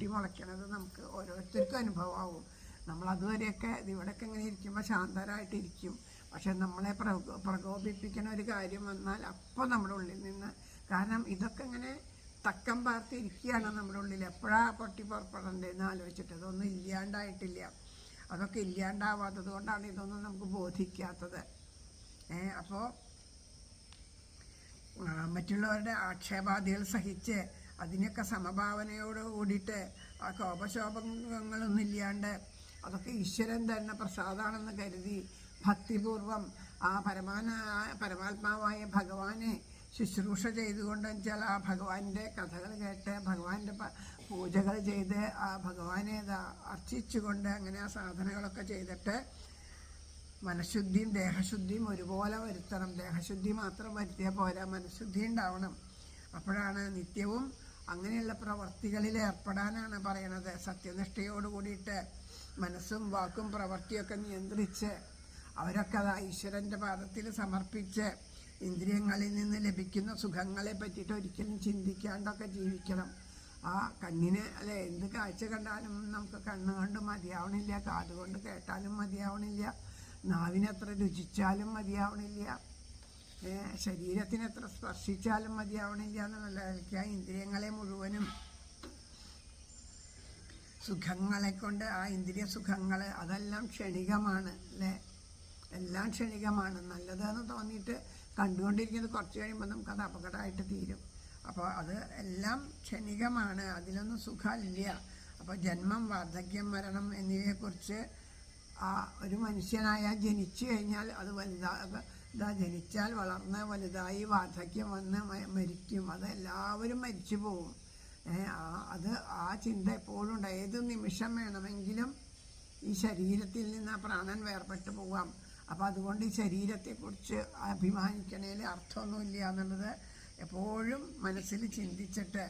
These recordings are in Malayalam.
പൊട്ടി മുളയ്ക്കണത് നമുക്ക് ഓരോരുത്തർക്കും അനുഭവമാവും. നമ്മൾ അതുവരെയൊക്കെ ഇവിടെയൊക്കെ ഇങ്ങനെ ഇരിക്കുമ്പോൾ ശാന്തരായിട്ടിരിക്കും പക്ഷെ നമ്മളെ പ്രകോ പ്രകോപിപ്പിക്കുന്ന ഒരു കാര്യം വന്നാൽ അപ്പോൾ നമ്മുടെ ഉള്ളിൽ നിന്ന് കാരണം ഇതൊക്കെ ഇങ്ങനെ തക്കം പാർത്തിരിക്കുകയാണ് നമ്മുടെ ഉള്ളിൽ. എപ്പോഴാ പൊട്ടി പുറപ്പെടേണ്ടതെന്ന് ആലോചിച്ചിട്ട് അതൊന്നും ഇല്ലാണ്ടായിട്ടില്ല. അതൊക്കെ ഇല്ലാണ്ടാവാത്തത് കൊണ്ടാണ് ഇതൊന്നും നമുക്ക് ബോധിക്കാത്തത്. അപ്പോൾ മറ്റുള്ളവരുടെ ആക്ഷേപാദികൾ സഹിച്ച് അതിനൊക്കെ സമഭാവനയോട് കൂടിയിട്ട് ആ കോപശോഭങ്ങളൊന്നും ഇല്ലാണ്ട് അതൊക്കെ ഈശ്വരൻ തന്നെ പ്രസാദാണെന്ന് കരുതി ഭക്തിപൂർവം ആ പരമാന പരമാത്മാവായ ഭഗവാനെ ശുശ്രൂഷ ചെയ്തുകൊണ്ട് വെച്ചാൽ ആ ഭഗവാന്റെ കഥകൾ കേട്ട് ഭഗവാന്റെ പൂജകൾ ചെയ്ത് ആ ഭഗവാനെ അർച്ചിച്ചുകൊണ്ട് അങ്ങനെ ആ സാധനകളൊക്കെ ചെയ്തിട്ട് മനഃശുദ്ധിയും ദേഹശുദ്ധിയും ഒരുപോലെ വരുത്തണം. ദേഹശുദ്ധി മാത്രം വരുത്തിയാൽ പോരാ. മനഃശുദ്ധി ഉണ്ടാവണം. അപ്പോഴാണ് നിത്യവും അങ്ങനെയുള്ള പ്രവർത്തികളിൽ ഏർപ്പെടാനാണ് പറയണത്. സത്യനിഷ്ഠയോട് കൂടിയിട്ട് മനസ്സും വാക്കും പ്രവൃത്തിയൊക്കെ നിയന്ത്രിച്ച് അവരൊക്കെ അത് ഈശ്വരന്റെ പാദത്തിൽ സമർപ്പിച്ച് ഇന്ദ്രിയങ്ങളിൽ നിന്ന് ലഭിക്കുന്ന സുഖങ്ങളെ പറ്റിയിട്ട് ഒരിക്കലും ചിന്തിക്കാണ്ടൊക്കെ ജീവിക്കണം. ആ കണ്ണിന് അല്ലെ എന്ത് കാഴ്ച കണ്ടാലും നമുക്ക് കണ്ണ് കൊണ്ട് മതിയാവണില്ല കാതുകൊണ്ട് കേട്ടാലും മതിയാവണില്ല നാവിനെത്ര രുചിച്ചാലും മതിയാവണില്ല. ശരീരത്തിന് എത്ര സ്പർശിച്ചാലും മതിയാവണില്ല എന്നുള്ള നിലയ്ക്ക് ഇന്ദ്രിയങ്ങളെ മുഴുവനും സുഖങ്ങളെ കൊണ്ട് ആ ഇന്ദ്രിയ സുഖങ്ങൾ അതെല്ലാം ക്ഷണികമാണ് അല്ലേ? എല്ലാം ക്ഷണികമാണ്. നല്ലതെന്ന് തോന്നിയിട്ട് കണ്ടുകൊണ്ടിരിക്കുന്നത് കുറച്ച് കഴിയുമ്പോൾ നമുക്കത് അപകടമായിട്ട് തീരും. അപ്പോൾ അത് എല്ലാം ക്ഷണികമാണ് അതിലൊന്നും സുഖമില്ല. അപ്പോൾ ജന്മം വാർദ്ധക്യം മരണം എന്നിവയെക്കുറിച്ച് ആ ഒരു മനുഷ്യനായ ജനിച്ചു കഴിഞ്ഞാൽ അത് വലുതാ ഇതാ ജനിച്ചാൽ വളർന്ന് വലുതായി വാർദ്ധക്യം വന്ന് മരിക്കും. അത് എല്ലാവരും മരിച്ചു പോകും അത് ആ ചിന്ത എപ്പോഴും ഉണ്ട്. ഏത് നിമിഷം വേണമെങ്കിലും ഈ ശരീരത്തിൽ നിന്ന് ആ പ്രാണൻ വേർപെട്ട് പോകാം അപ്പം അതുകൊണ്ട് ഈ ശരീരത്തെക്കുറിച്ച് അഭിമാനിക്കണേൽ അർത്ഥമൊന്നുമില്ല എന്നുള്ളത് എപ്പോഴും മനസ്സിൽ ചിന്തിച്ചിട്ട്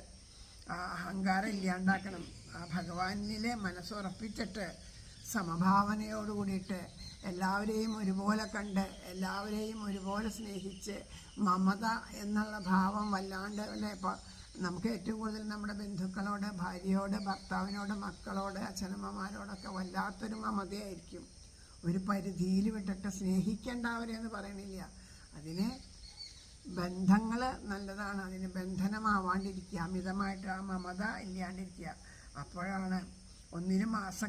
അഹങ്കാരം ഇല്ലാണ്ടാക്കണം. ആ ഭഗവാനിലെ മനസ്സുറപ്പിച്ചിട്ട് സമഭാവനയോട് കൂടിയിട്ട് എല്ലാവരെയും ഒരുപോലെ കണ്ട് എല്ലാവരെയും ഒരുപോലെ സ്നേഹിച്ച് മമത എന്നുള്ള ഭാവം വല്ലാണ്ട് അല്ലേ? ഇപ്പോൾ നമുക്ക് ഏറ്റവും കൂടുതൽ നമ്മുടെ ബന്ധുക്കളോട് ഭാര്യയോട് ഭർത്താവിനോട് മക്കളോട് അച്ഛനമ്മമാരോടൊക്കെ വല്ലാത്തൊരു മമതയായിരിക്കും. ഒരു പരിധിയിൽ വിട്ടിട്ട് സ്നേഹിക്കേണ്ട അവരെന്ന് പറയണില്ല അതിന് ബന്ധങ്ങൾ നല്ലതാണ്. അതിന് ബന്ധനമാവാണ്ടിരിക്കുക. അമിതമായിട്ട് ആ മമത ഇല്ലാണ്ടിരിക്കുക. അപ്പോഴാണ് ഒന്നിനും ആസക്തി